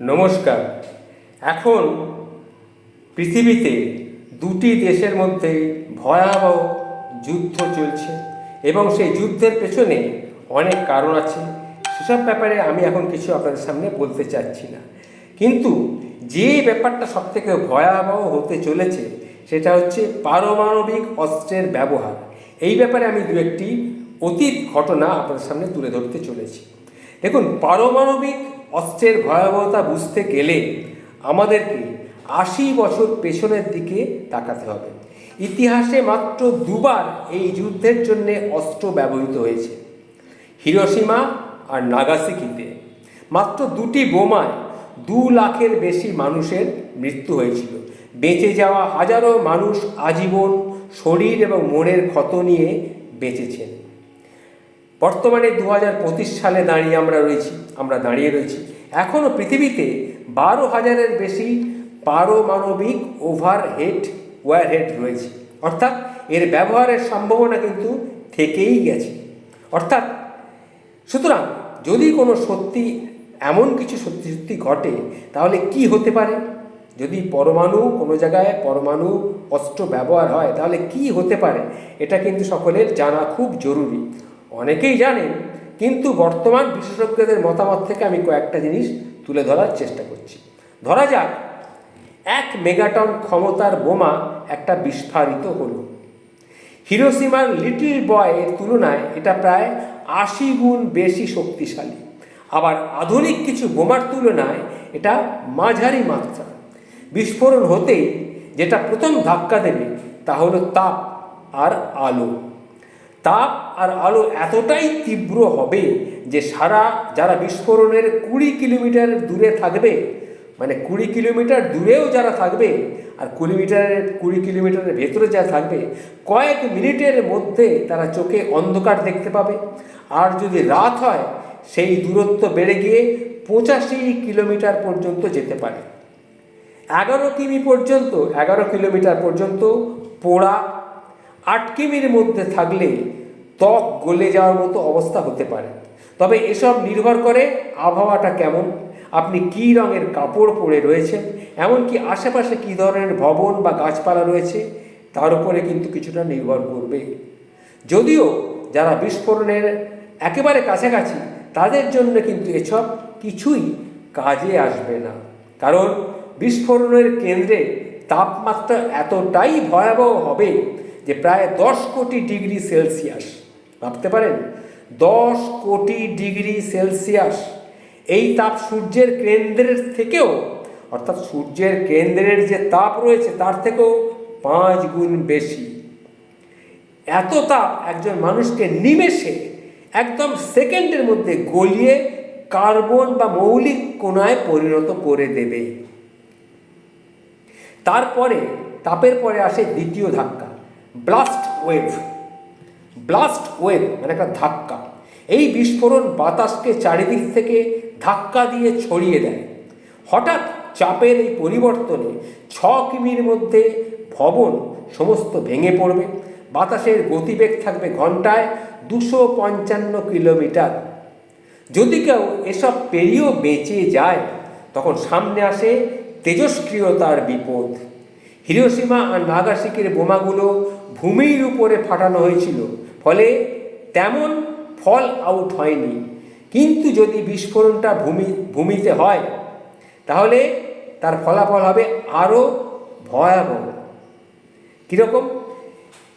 নমস্কার। এখন পৃথিবীতে দুটি দেশের মধ্যে ভয়াবহ যুদ্ধ চলছে এবং সেই যুদ্ধের পেছনে অনেক কারণ আছে। সেসব ব্যাপারে আমি এখন কিছু আপনাদের সামনে বলতে চাচ্ছি না। কিন্তু যে ব্যাপারটা সবথেকে ভয়াবহ হতে চলেছে সেটা হচ্ছে পারমাণবিক অস্ত্রের ব্যবহার। এই ব্যাপারে আমি দু একটি অতীত ঘটনা আপনাদের সামনে তুলে ধরতে চলেছি। দেখুন, পারমাণবিক অস্ত্রের ভয়াবহতা বুঝতে গেলে আমাদেরকে আশি বছর পেছনের দিকে তাকাতে হবে। ইতিহাসে মাত্র দুবার এই যুদ্ধের জন্যে অস্ত্র ব্যবহৃত হয়েছে। হিরোসীমা আর নাগাসিকিতে। মাত্র দুটি বোমায় দু লাখের বেশি মানুষের মৃত্যু হয়েছিল। বেঁচে যাওয়া হাজারো মানুষ আজীবন শরীর এবং মনের ক্ষত নিয়ে বেঁচেছেন। বর্তমানে দু হাজার পঁচিশ সালে দাঁড়িয়ে আমরা রয়েছি, আমরা দাঁড়িয়ে রয়েছি। এখনও পৃথিবীতে বারো হাজারের বেশি পারমাণবিক ওভারহেড ওয়ারহেড রয়েছে। অর্থাৎ এর ব্যবহারের সম্ভাবনা কিন্তু থেকেই গেছে। অর্থাৎ সুতরাং যদি কোনো সত্যি এমন কিছু সত্যি সত্যি ঘটে, তাহলে কি হতে পারে? যদি পরমাণু কোনো জায়গায় পরমাণু অস্ত্র ব্যবহার হয়, তাহলে কি হতে পারে? এটা কিন্তু সকলের জানা খুব জরুরি। অনেকেই জানেন কিন্তু বর্তমান বিশেষজ্ঞদের মতামত থেকে আমি কয়েকটা জিনিস তুলে ধরার চেষ্টা করছি। ধরা যাক, এক মেগাটন ক্ষমতার বোমা একটা বিস্ফারিত হলো। হিরোসীমার লিটল বয়ের তুলনায় এটা প্রায় আশি গুণ বেশি শক্তিশালী। আবার আধুনিক কিছু বোমার তুলনায় এটা মাঝারি মাত্রা। বিস্ফোরণ হতেই যেটা প্রথম ধাক্কা দেবে তা হলো তাপ আর আলো। তাপ আর আলো এতটাই তীব্র হবে যে সারা, যারা বিস্ফোরণের কুড়ি কিলোমিটার দূরে থাকবে মানে কুড়ি কিলোমিটার দূরেও যারা থাকবে আর কুড়ি মিটারের, কুড়ি কিলোমিটারের ভেতরে যারা থাকবে, কয়েক মিনিটের মধ্যে তারা চোখে অন্ধকার দেখতে পাবে। আর যদি রাত হয়, সেই দূরত্ব বেড়ে গিয়ে পঁচাশি কিলোমিটার পর্যন্ত যেতে পারে। এগারো কিমি পর্যন্ত, এগারো কিলোমিটার পর্যন্ত পোড়া আট কিমির মধ্যে থাকলে ত্বক গলে যাওয়ার মতো অবস্থা হতে পারে। তবে এসব নির্ভর করে আবহাওয়াটা কেমন, আপনি কী রঙের কাপড় পরে রয়েছেন, এমনকি আশেপাশে কী ধরনের ভবন বা গাছপালা রয়েছে, তার উপরে কিন্তু কিছুটা নির্ভর করবে। যদিও যারা বিস্ফোরণের একেবারে কাছাকাছি, তাদের জন্য কিন্তু এসব কিছুই কাজে আসবে না। কারণ বিস্ফোরণের কেন্দ্রে তাপমাত্রা এতটাই ভয়াবহ হবে যে প্রায় দশ কোটি ডিগ্রি সেলসিয়াস। ভাবতে পারেন? দশ কোটি ডিগ্রি সেলসিয়াস। এই তাপ সূর্যের কেন্দ্রের থেকেও, অর্থাৎ সূর্যের কেন্দ্রের যে তাপ রয়েছে, তার থেকেও পাঁচ গুণ বেশি। এত তাপ একজন মানুষকে নিমেষে, একদম সেকেন্ডের মধ্যে গলিয়ে কার্বন বা মৌলিক কোনায় পরিণত করে দেবে। তারপরে, তাপের পরে আসে দ্বিতীয় ধাক্কা, ব্লাস্ট ওয়েভ। ব্লাস্ট ওয়েভ মানে একটা ধাক্কা। এই বিস্ফোরণ বাতাসকে চারিদিক থেকে ধাক্কা দিয়ে ছড়িয়ে দেয়। হঠাৎ চাপের এই পরিবর্তনে ছ কিমির মধ্যে ভবন সমস্ত ভেঙে পড়বে। বাতাসের গতিবেগ থাকবে ঘন্টায় দুশো পঞ্চান্ন কিলোমিটার। যদি কেউ এসব পেরিয়েও বেঁচে যায়, তখন সামনে আসে তেজস্ক্রিয়তার বিপদ। হিরোসীমা আর নাগাসাকির বোমাগুলো ভূমির উপরে ফাটানো হয়েছিল। ফলে তেমন ফল আউট হয়নি। কিন্তু যদি বিস্ফোরণটা ভূমি, ভূমিতে হয়, তাহলে তার ফলাফল হবে আরও ভয়াবহ। কীরকম?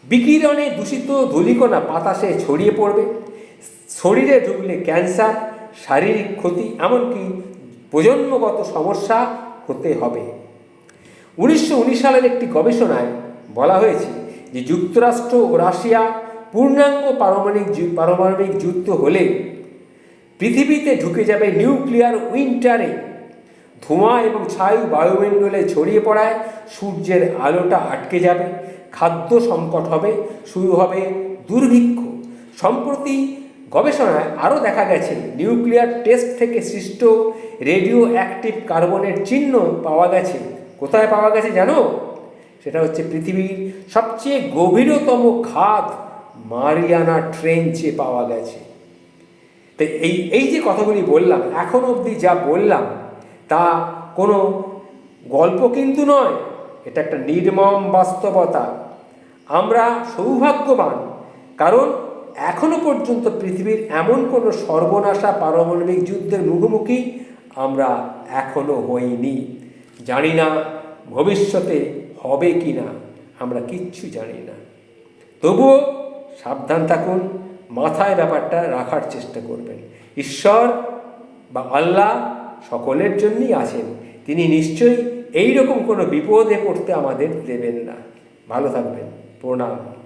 বিকিরণে দূষিত ধূলিকণা বাতাসে ছড়িয়ে পড়বে। শরীরে ঢুকলে ক্যান্সার, শারীরিক ক্ষতি, এমনকি প্রজন্মগত সমস্যা হতে হবে। উনিশশো উনিশ সালের একটি গবেষণায় বলা হয়েছে যে যুক্তরাষ্ট্র ও রাশিয়া পূর্ণাঙ্গ পারমাণবিক পারমাণবিক যুদ্ধ হলে পৃথিবীতে ঢুকে যাবে নিউক্লিয়ার উইন্টারে। ধোঁয়া এবং ছায়ু বায়ুমণ্ডলে ছড়িয়ে পড়ায় সূর্যের আলোটা আটকে যাবে, খাদ্য সংকট হবে, শুরু হবে দুর্ভিক্ষ। সম্প্রতি গবেষণায় আরও দেখা গেছে, নিউক্লিয়ার টেস্ট থেকে সৃষ্ট রেডিও অ্যাক্টিভ কার্বনের চিহ্ন পাওয়া গেছে। কোথায় পাওয়া গেছে জানো? সেটা হচ্ছে পৃথিবীর সবচেয়ে গভীরতম খাত মারিয়ানা ট্রেঞ্চে পাওয়া গেছে। তো এই এই যে কথাগুলি বললাম, এখন অবধি যা বললাম, তা কোনো গল্প কিন্তু নয়, এটা একটা নির্মম বাস্তবতা। আমরা সৌভাগ্যবান, কারণ এখনও পর্যন্ত পৃথিবীর এমন কোনো সর্বনাশা পারমাণবিক যুদ্ধের মুখোমুখি আমরা এখনও হইনি। জানি না ভবিষ্যতে হবে কি না আমরা কিচ্ছু জানি না। তবুও সাবধান থাকুন, মাথায় ব্যাপারটা রাখার চেষ্টা করবেন। ঈশ্বর বা আল্লাহ সকলের জন্যই আছেন। তিনি নিশ্চয়ই এইরকম কোনো বিপদে পড়তে আমাদের দেবেন না। ভালো থাকবেন। প্রণাম।